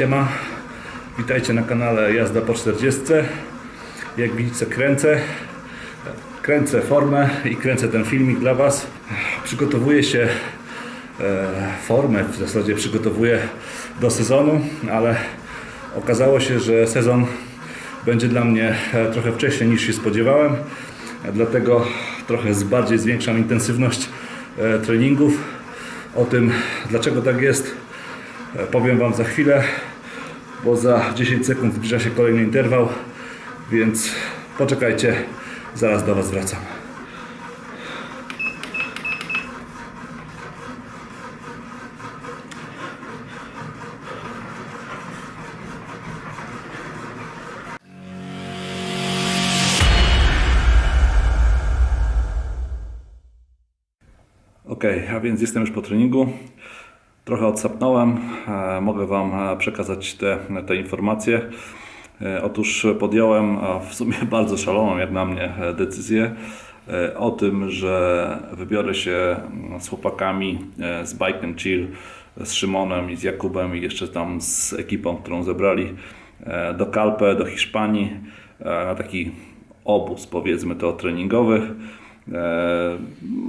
Siema, witajcie na kanale Jazda po 40. Jak widzicie kręcę, kręcę formę i kręcę ten filmik dla Was. Przygotowuję się, e, formę w zasadzie przygotowuję do sezonu, ale okazało się, że sezon będzie dla mnie e, trochę wcześniej niż się spodziewałem. Dlatego trochę bardziej zwiększam intensywność e, treningów. O tym, dlaczego tak jest, powiem Wam za chwilę, bo za 10 sekund zbliża się kolejny interwał, więc poczekajcie, zaraz do Was wracam. Ok, a więc jestem już po treningu. Trochę odsapnąłem. E, Mogę Wam e, przekazać te, te informacje. E, Otóż podjąłem w sumie bardzo szaloną jak na mnie decyzję o tym, że wybiorę się mm, z chłopakami z Bike and Chill, z Szymonem i z Jakubem i jeszcze tam z ekipą, którą zebrali do Kalpe, do Hiszpanii na taki obóz powiedzmy to treningowy. E,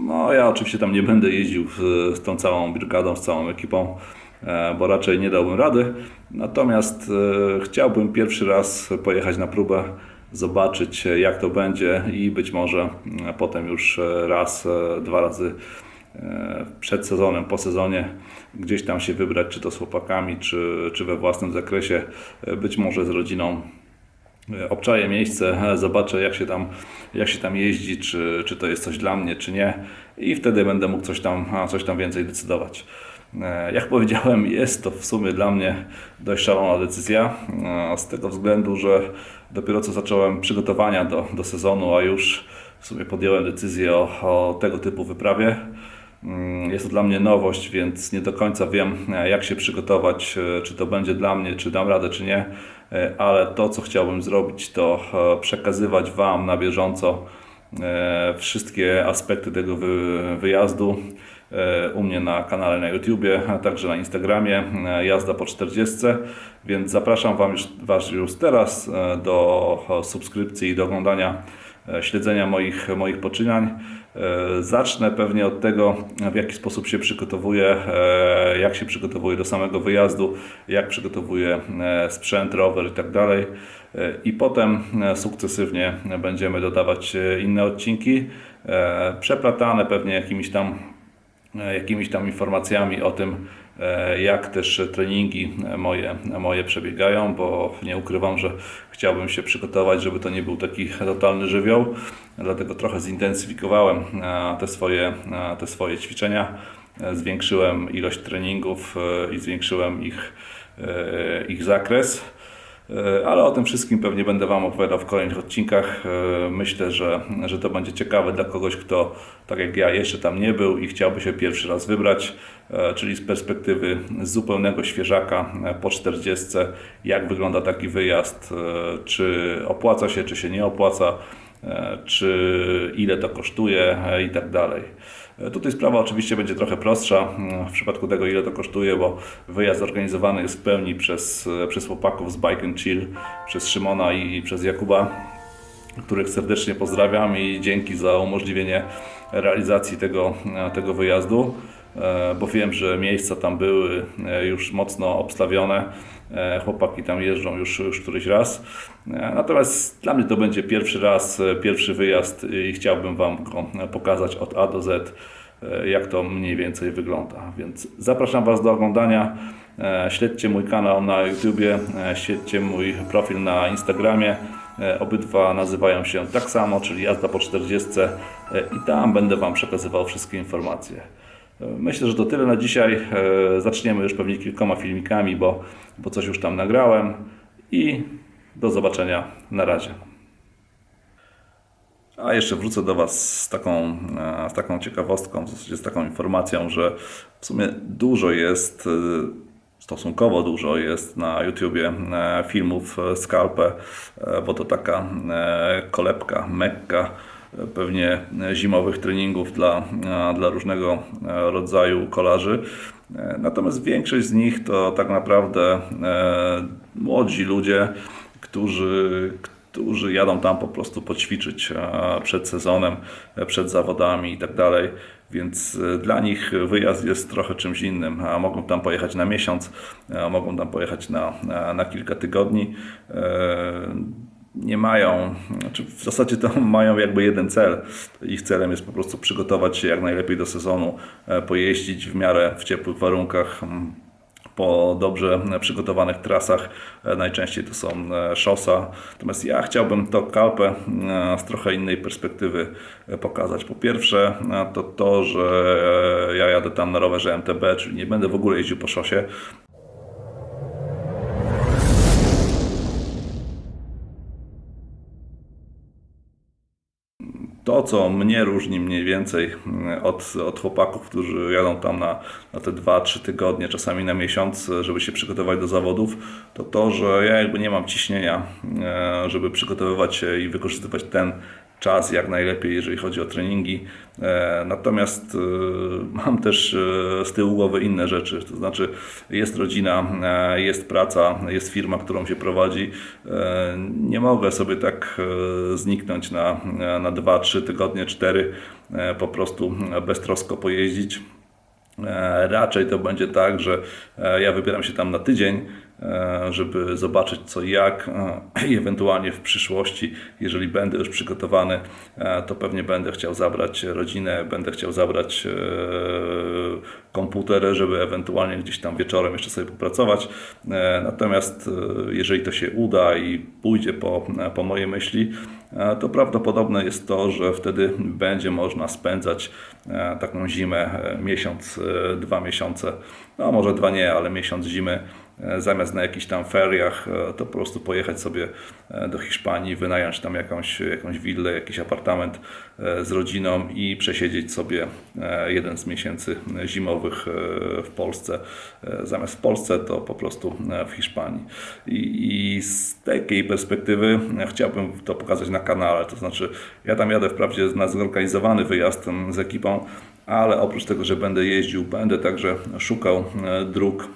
No, ja oczywiście tam nie będę jeździł z, tą całą brygadą, z całą ekipą, e, bo raczej nie dałbym rady. Natomiast e, chciałbym pierwszy raz pojechać na próbę, zobaczyć jak to będzie i być może potem już raz, dwa razy przed sezonem, po sezonie gdzieś tam się wybrać, czy to z chłopakami, czy, czy we własnym zakresie, być może z rodziną obczaję miejsce, zobaczę jak się tam, jak się tam jeździ, czy, czy to jest coś dla mnie, czy nie i wtedy będę mógł coś tam, coś tam więcej decydować. E, Jak powiedziałem, jest to w sumie dla mnie dość szalona decyzja, e, z tego względu, że dopiero co zacząłem przygotowania do, do sezonu, a już w sumie podjąłem decyzję o, o tego typu wyprawie. Mm, Jest to dla mnie nowość, więc nie do końca wiem, e, jak się przygotować, czy to będzie dla mnie, czy dam radę, czy nie. E, Ale to, co chciałbym zrobić, to e, przekazywać Wam na bieżąco e, wszystkie aspekty tego wy- wyjazdu u mnie na kanale na YouTubie, a także na Instagramie Jazda po 40. Więc zapraszam Wam już, Was już teraz do subskrypcji i do oglądania śledzenia moich, moich poczynań. E, Zacznę pewnie od tego, w jaki sposób się przygotowuję, e, jak się przygotowuję do samego wyjazdu, jak przygotowuję e, sprzęt, rower i tak dalej. I potem sukcesywnie będziemy dodawać inne odcinki, przeplatane pewnie jakimiś tam jakimiś tam informacjami o tym, jak też treningi e, moje, moje przebiegają, bo nie ukrywam, że chciałbym się przygotować, żeby to nie był taki totalny żywioł, dlatego trochę zintensyfikowałem e, te swoje, e, te swoje ćwiczenia, E, zwiększyłem ilość treningów e, i zwiększyłem ich, e, ich zakres. E, Ale o tym wszystkim pewnie będę Wam opowiadał w kolejnych odcinkach. E, Myślę, że, że to będzie ciekawe dla kogoś, kto tak jak ja jeszcze tam nie był i chciałby się pierwszy raz wybrać, e, czyli z perspektywy zupełnego świeżaka po 40, jak wygląda taki wyjazd, czy opłaca się, czy się nie opłaca, czy ile to kosztuje i tak dalej. E, Tutaj sprawa oczywiście będzie trochę prostsza mm, w przypadku tego, ile to kosztuje, bo wyjazd organizowany jest w pełni przez, e, przez chłopaków z Bike and Chill, przez Szymona i przez Jakuba, których serdecznie pozdrawiam i dzięki za umożliwienie realizacji tego, e, tego wyjazdu, bo wiem, że miejsca tam były e, już mocno obstawione. E, Chłopaki tam jeżdżą już, już któryś raz. E, Natomiast dla mnie to będzie pierwszy raz, e, pierwszy wyjazd i chciałbym Wam go e, pokazać od A do Z, e, jak to mniej więcej wygląda. Więc zapraszam Was do oglądania. E, Śledźcie mój kanał na YouTubie, e, śledźcie mój profil na Instagramie. E, Obydwa nazywają się tak samo, czyli jazda po 40 e, i tam będę Wam przekazywał wszystkie informacje. Myślę, że to tyle na dzisiaj. E, Zaczniemy już pewnie kilkoma filmikami, bo, bo coś już tam nagrałem i do zobaczenia. Na razie. A jeszcze wrócę do Was z taką, e, z taką ciekawostką, w zasadzie z taką informacją, że w sumie dużo jest, e, stosunkowo dużo jest na YouTubie filmów z Kalpę, e, bo to taka kolebka, mekka pewnie zimowych treningów dla, dla różnego e, rodzaju kolarzy. E, Natomiast większość z nich to tak naprawdę e, młodzi ludzie, którzy, którzy jadą tam po prostu poćwiczyć przed sezonem, przed zawodami i tak dalej. Więc dla nich wyjazd jest trochę czymś innym. Mogą tam pojechać na miesiąc, mogą tam pojechać na, na kilka tygodni. Nie mają, znaczy w zasadzie to mają jakby jeden cel. Ich celem jest po prostu przygotować się jak najlepiej do sezonu, e, pojeździć w miarę w ciepłych warunkach. po dobrze przygotowanych trasach. E, Najczęściej to są e, szosa. Natomiast ja chciałbym to Kalpę z trochę innej perspektywy pokazać. Po pierwsze to to, że ja jadę tam na rowerze MTB, czyli nie będę w ogóle jeździł po szosie. To, co mnie różni mniej więcej mm, od, od chłopaków, którzy jadą tam na, na te 2-3 tygodnie, czasami na miesiąc, żeby się przygotować do zawodów, to to, że ja jakby nie mam ciśnienia, e, żeby przygotowywać się i wykorzystywać ten czas jak najlepiej, jeżeli chodzi o treningi. E, Natomiast e, mam też e, z tyłu głowy inne rzeczy, to znaczy jest rodzina, jest praca, jest firma, którą się prowadzi. Nie mogę sobie tak zniknąć na, na 2-3 tygodnie, 4, e, po prostu beztrosko pojeździć. Raczej to będzie tak, że ja wybieram się tam na tydzień, żeby zobaczyć co i jak e, i ewentualnie w przyszłości, jeżeli będę już przygotowany, e, to pewnie będę chciał zabrać rodzinę, będę chciał zabrać e, komputer, żeby ewentualnie gdzieś tam wieczorem jeszcze sobie popracować. E, Natomiast e, jeżeli to się uda i pójdzie po, po mojej myśli, e, to prawdopodobne jest to, że wtedy będzie można spędzać e, taką zimę, e, miesiąc, e, dwa miesiące, no może dwa nie, ale miesiąc zimy, e, zamiast na jakichś tam feriach, e, to po prostu pojechać sobie e, do Hiszpanii, wynająć tam jakąś, jakąś willę, jakiś apartament e, z rodziną i przesiedzieć sobie e, jeden z miesięcy zimowych e, w Polsce. E, Zamiast w Polsce, to po prostu e, w Hiszpanii. I, i z takiej perspektywy e, chciałbym to pokazać na kanale. To znaczy, ja tam jadę wprawdzie na zorganizowany wyjazd m, z ekipą, ale oprócz tego, że będę jeździł, będę także szukał e, dróg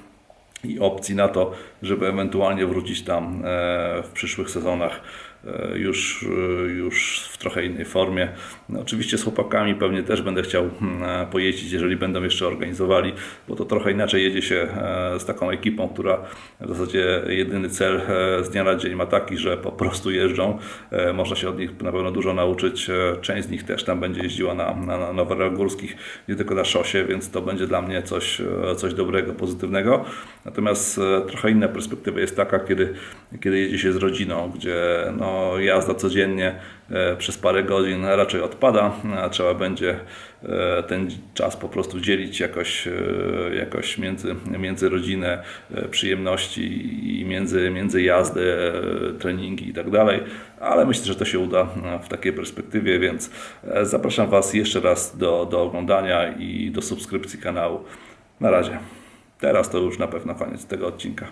i opcji na to, żeby ewentualnie wrócić tam e, w przyszłych sezonach e, już, e, już w trochę innej formie. No, oczywiście z chłopakami pewnie też będę chciał mm, e, pojeździć, jeżeli będą jeszcze organizowali, bo to trochę inaczej jedzie się z taką ekipą, która w zasadzie jedyny cel z dnia na dzień ma taki, że po prostu jeżdżą. Można się od nich na pewno dużo nauczyć. Część z nich też tam będzie jeździła na, na, na górskich, nie tylko na szosie, więc to będzie dla mnie coś, coś dobrego, pozytywnego. Natomiast trochę inna perspektywa jest taka, kiedy, kiedy jedzie się z rodziną, gdzie no, jazda codziennie e, przez parę godzin raczej odpada, a trzeba będzie e, ten czas po prostu dzielić jakoś, e, jakoś między, między rodzinę, przyjemności i między, między jazdę, e, treningi i tak dalej. Ale myślę, że to się uda w takiej perspektywie, więc zapraszam Was jeszcze raz do, do oglądania i do subskrypcji kanału. Na razie. Teraz to już na pewno koniec tego odcinka.